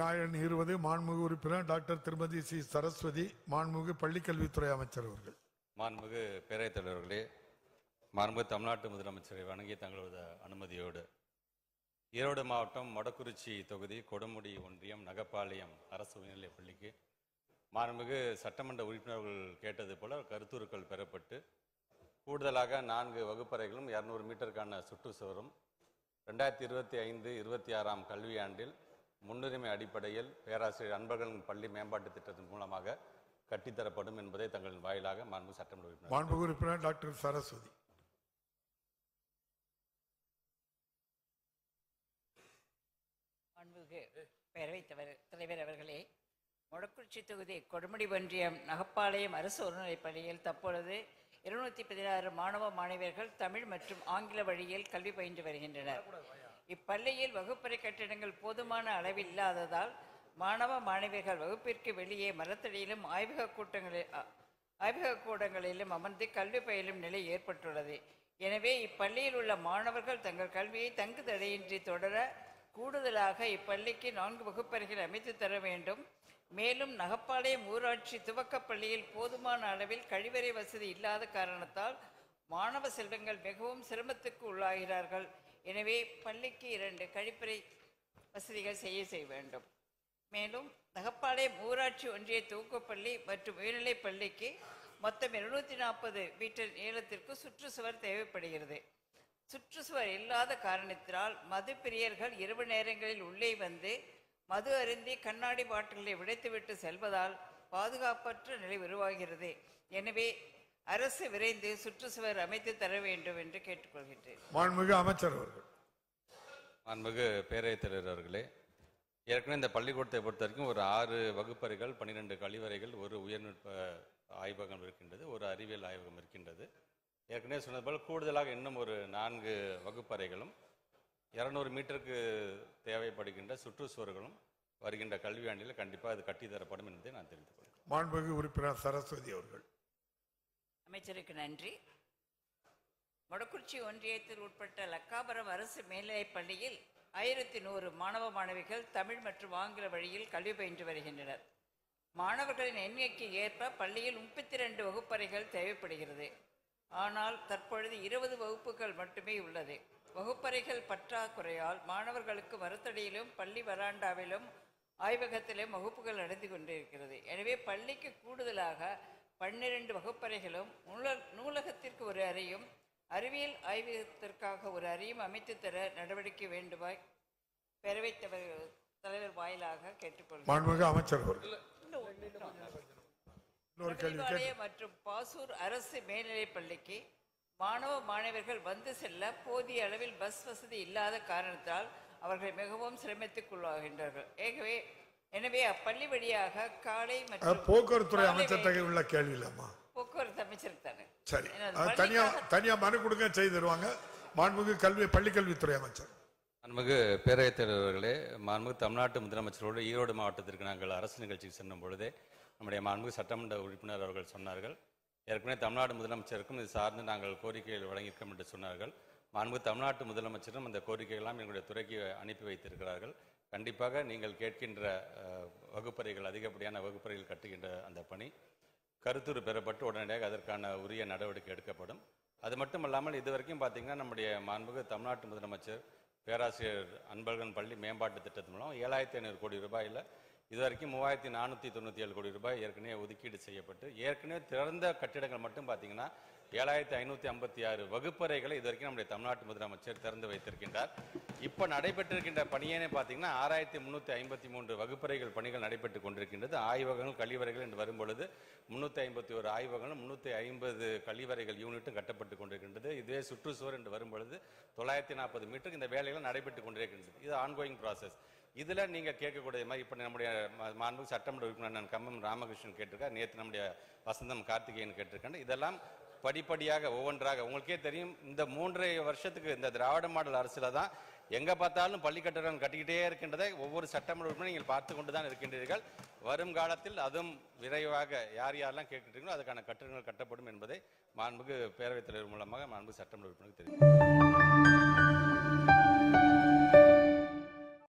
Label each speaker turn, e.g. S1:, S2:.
S1: விநாயகன் இருவது மாண்புமிகு உறுப்பினர் டாக்டர் திருமதி சி. சரஸ்வதி மாண்புமிகு பள்ளிக்கல்வித்துறை அமைச்சர் அவர்கள்.
S2: மாண்புமிகு பேரவைத் தலைவர்களே மாண்புமிகு தமிழ்நாட்டு முதலமைச்சரை வணங்கி தங்களது அனுமதியோடு ஈரோடு மாவட்டம் மொடக்குறிச்சி தொகுதி கொடுமுடி ஒன்றியம் நகப்பாளையம் அரசு உயர்நிலைப் பள்ளிக்கு மாண்புமிகு சட்டமன்ற உறுப்பினர்கள் கேட்டது போல கருத்துருக்கள் பெறப்பட்டு கூடுதலாக நான்கு வகுப்பறைகளும் இரநூறு மீட்டருக்கான சுற்றுச்சுவரும் ரெண்டாயிரத்தி இருபத்தி ஐந்து இருபத்தி ஆறாம் கல்வியாண்டில் முன்னுரிமை அடிப்படையில் பேராசிரியர் அன்பழகன் பள்ளி மேம்பாட்டு திட்டத்தின் மூலமாக கட்டித்தரப்படும் என்பதை தங்களின் வாயிலாக மாண்பு சட்டமன்ற உறுப்பினர்
S1: மாண்புமிகு உறுப்பினர் டாக்டர் சரஸ்வதி.
S3: மாண்புமிகு பேரவைத் தலைவர் தலைவர் அவர்களே மொடக்குறிச்சி தொகுதி கொடுமுடி ஒன்றியம் நகப்பாளையம் அரசு உயர்நிலைப் பள்ளியில் தற்பொழுது இருநூத்தி பதினாறு மாணவ மாணவியர்கள் தமிழ் மற்றும் ஆங்கில வழியில் கல்வி பயின்று வருகின்றனர். இப்பள்ளியில் வகுப்பறை கட்டிடங்கள் போதுமான அளவில் இல்லாததால் மாணவ மாணவிகள் வகுப்பிற்கு வெளியே மரத்தடியிலும் ஆய்வக கூட்டங்களில் ஆய்வக கூடங்களிலும் அமர்ந்து கல்வி பயிலும் நிலை ஏற்பட்டுள்ளது. எனவே இப்பள்ளியில் உள்ள மாணவர்கள் தங்கள் கல்வியை தங்கு தடையின்றி தொடர கூடுதலாக இப்பள்ளிக்கு நான்கு வகுப்பறைகள் அமைத்து தர வேண்டும். மேலும் நகப்பாளையம் ஊராட்சி துவக்கப் பள்ளியில் போதுமான அளவில் கழிவறை வசதி இல்லாத காரணத்தால் மாணவ செல்வங்கள் மிகவும் சிரமத்துக்கு உள்ளாகிறார்கள். எனவே பள்ளிக்கு இரண்டு கழிப்பறை வசதிகள் செய்ய செய்ய வேண்டும். மேலும் நகப்பாளையம் ஊராட்சி ஒன்றிய துவக்கப்பள்ளி மற்றும் உயர்நிலைப் பள்ளிக்கு மொத்தம் இருநூத்தி நாற்பது மீட்டர் நீளத்திற்கு சுற்றுச்சுவர் தேவைப்படுகிறது. சுற்றுச்சுவர் இல்லாத காரணத்தினால் மது பிரியர்கள் இரவு நேரங்களில் உள்ளே வந்து மது அருந்தி கண்ணாடி பாட்டிலை உடைத்துவிட்டு செல்வதால் பாதுகாப்பற்ற நிலை உருவாகிறது. எனவே அரசு விரைந்து சுற்றுச்சுவர் அமைத்து தர வேண்டும் என்று கேட்டுக்கொள்கின்றேன்.
S1: மாண்புமிகு அமைச்சர் அவர்கள்.
S2: மாண்புமிகு பேரவைத் தலைவர் அவர்களே ஏற்கனவே இந்த பள்ளிக்கூடத்தை பொறுத்த வரைக்கும் ஒரு ஆறு வகுப்பறைகள் பன்னிரெண்டு கழிவறைகள் ஒரு உயர்நுட்ப ஆய்வகம் இருக்கின்றது ஒரு அறிவியல் ஆய்வகம் இருக்கின்றது. ஏற்கனவே சொன்னது போல் கூடுதலாக இன்னும் ஒரு நான்கு வகுப்பறைகளும் இரநூறு மீட்டருக்கு தேவைப்படுகின்ற சுற்றுச்சுவர்களும் வருகின்ற கல்வியாண்டில் கண்டிப்பாக அது கட்டித்தரப்படும் என்பதை நான் தெரிவித்துக் கொள்கிறேன்.
S1: மாண்புமிகு உறுப்பினர் சரஸ்வதி அவர்கள்.
S3: அமைச்சருக்கு நன்றி. மொடக்குறிச்சி ஒன்றியத்தில் உட்பட்ட லக்காபுரம் அரசு மேல்நிலைப் பள்ளியில் ஆயிரத்தி நூறு மாணவ மாணவிகள் தமிழ் மற்றும் ஆங்கில வழியில் கல்வி பயின்று வருகின்றனர். மாணவர்களின் எண்ணிக்கைக்கு ஏற்ப பள்ளியில் முப்பத்தி ரெண்டு வகுப்பறைகள் தேவைப்படுகிறது. ஆனால் தற்பொழுது இருபது வகுப்புகள் மட்டுமே உள்ளது. வகுப்பறைகள் பற்றாக்குறையால் மாணவர்களுக்கு மரத்தடியிலும் பள்ளி வராண்டாவிலும் ஆய்வகத்திலும் வகுப்புகள் நடந்து கொண்டிருக்கிறது. எனவே பள்ளிக்கு கூடுதலாக பன்னிரண்டு வகுப்பறைகளும் நூல நூலகத்திற்கு ஒரு அறையும் அறிவியல் ஆய்வகத்திற்காக ஒரு அறையும் அமைத்து தர நடவடிக்கை வேண்டுமாய் பேரவைத் தலைவர் தலைவர் வாயிலாக கேட்டுக்கொள்கிறேன். மற்றும் பாசூர் அரசு மேல்நிலைப் பள்ளிக்கு மாணவ மாணவர்கள் வந்து செல்ல போதிய அளவில் பஸ் வசதி இல்லாத காரணத்தால் அவர்கள் மிகவும் சிரமத்துக்குள்ளாகின்றார்கள். ஆகவே எனவே அப்பள்ளி வழியாக காலை மற்றும்
S1: போக்குவரத்துறை அமைச்சர்
S3: வேளை-
S1: உள்ள கேள்வி இல்லம்மா?
S3: போக்குவரத்து அமைச்சருக்கு தானே.
S1: சரி. தனியா தனியா மனு கொடுங்க செய்து தருவாங்க. மாண்புமிகு கல்வி பள்ளிக்கல்வித்துறை அமைச்சர்.
S2: மாண்புமிகு பேரவைத் தலைவர்களே மாண்புமிகு தமிழ்நாட்டு முதலமைச்சரோடு ஈரோடு மாவட்டத்திற்கு நாங்கள் அரசு நிகழ்ச்சிக்கு செல்லும் பொழுதே நம்முடைய மாண்புமிகு சட்டமன்ற உறுப்பினர் அவர்கள் சொன்னார்கள். ஏற்கனவே தமிழ்நாடு முதலமைச்சருக்கும் இது சார்ந்து நாங்கள் கோரிக்கைகள் வழங்கியிருக்கோம் என்று சொன்னார்கள். மாண்பு தமிழ்நாட்டு முதலமைச்சரும் அந்த கோரிக்கைகள்லாம் எங்களுடைய துறைக்கு அனுப்பி வைத்திருக்கிறார்கள். கண்டிப்பாக நீங்கள் கேட்கின்ற வகுப்பறைகள் அதிகப்படியான வகுப்பறைகள் கட்டுகின்ற அந்த பணி கருத்துரு பெறப்பட்டு உடனடியாக அதற்கான உரிய நடவடிக்கை எடுக்கப்படும். அது மட்டும் இல்லாமல் இதுவரைக்கும் பார்த்தீங்கன்னா நம்முடைய மாண்புக தமிழ்நாட்டு முதலமைச்சர் பேராசிரியர் அன்பழகன் பள்ளி மேம்பாட்டு திட்டத்தின் மூலம் ஏழாயிரத்தி ஐநூறு கோடி ரூபாயில் இது வரைக்கும் மூவாயிரத்தி நானூற்றி தொண்ணூற்றி ஏழு கோடி ரூபாய் ஏற்கனவே ஒதுக்கீடு செய்யப்பட்டு ஏற்கனவே திறந்த கட்டிடங்கள் மட்டும் பார்த்தீங்கன்னா ஏழாயிரத்தி ஐநூற்றி ஐம்பத்தி ஆறு வகுப்பறைகளை இது வரைக்கும் நம்முடைய தமிழ்நாட்டு முதலமைச்சர் திறந்து வைத்திருக்கின்றார். இப்போ நடைபெற்றிருக்கின்ற பணியேனே பார்த்தீங்கன்னா ஆறாயிரத்தி முந்நூற்றி ஐம்பத்தி மூன்று வகுப்பறைகள் பணிகள் நடைபெற்று கொண்டிருக்கின்றது. ஆய்வகங்கள் கழிவறைகள் என்று வரும்பொழுது முந்நூற்றி ஐம்பத்தி ஒரு ஆய்வகங்களும் முந்நூற்றி ஐம்பது கழிவறைகள் யூனிட்டும் கட்டப்பட்டு கொண்டிருக்கின்றது. இதுவே சுற்றுச்சுவர் என்று வரும்பொழுது தொள்ளாயிரத்தி நாற்பது மீட்டருக்கு இந்த வேலைகள் நடைபெற்று கொண்டிருக்கின்றது. இது ஆன்கோயிங் ப்ராசஸ் இதில் நீங்கள் கேட்கக்கூடிய மாதிரி இப்போ நம்முடைய மாண்பு சட்டமன்ற உறுப்பினர் நான் கம்மம் ராமகிருஷ்ணன் கேட்டிருக்கார். நேற்று நம்முடைய வசந்தம் கார்த்திகேயன் கேட்டிருக்கேன் இதெல்லாம் படிப்படியாக ஒவ்வொன்றாக உங்களுக்கே தெரியும் இந்த மூன்றரை வருஷத்துக்கு இந்த திராவிட மாடல் அரசில் தான் எங்கே பார்த்தாலும் பள்ளி கட்டடம் கட்டிக்கிட்டே இருக்கின்றதை ஒவ்வொரு சட்டமன்ற உறுப்பினரும் நீங்கள் பார்த்து கொண்டு தான் இருக்கின்றீர்கள். வரும் காலத்தில் அதுவும் விரைவாக யார் யாரெல்லாம் கேட்கின்றீங்களோ அதுக்கான கட்டிடங்கள் கட்டப்படும் என்பதை மாண்புக்கு பேரவைத் தலைவர் மூலமாக மாண்பு சட்டமன்ற உறுப்பினருக்கு தெரியும்